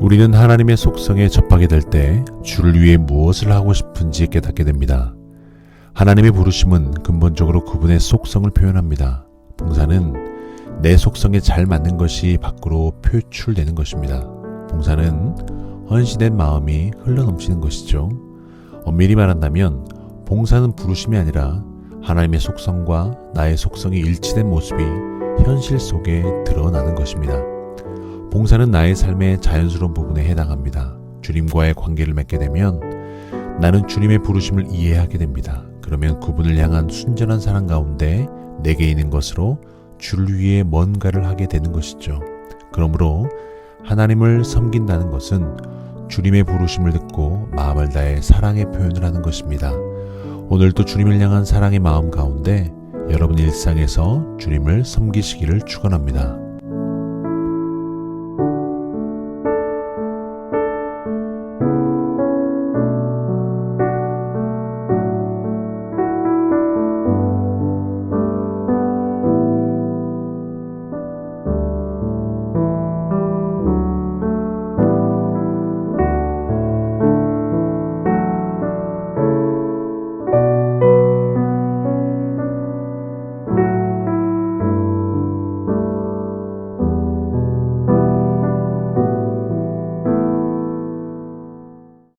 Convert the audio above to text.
우리는 하나님의 속성에 접하게 될 때 주를 위해 무엇을 하고 싶은지 깨닫게 됩니다. 하나님의 부르심은 근본적으로 그분의 속성을 표현합니다. 봉사는 내 속성에 잘 맞는 것이 밖으로 표출되는 것입니다. 봉사는 헌신된 마음이 흘러넘치는 것이죠. 엄밀히 말한다면 봉사는 부르심이 아니라 하나님의 속성과 나의 속성이 일치된 모습이 현실 속에 드러나는 것입니다. 봉사는 나의 삶의 자연스러운 부분에 해당합니다. 주님과의 관계를 맺게 되면 나는 주님의 부르심을 이해하게 됩니다. 그러면 그분을 향한 순전한 사랑 가운데 내게 있는 것으로 주를 위해 뭔가를 하게 되는 것이죠. 그러므로 하나님을 섬긴다는 것은 주님의 부르심을 듣고 마음을 다해 사랑의 표현을 하는 것입니다. 오늘도 주님을 향한 사랑의 마음 가운데 여러분 일상에서 주님을 섬기시기를 축원합니다.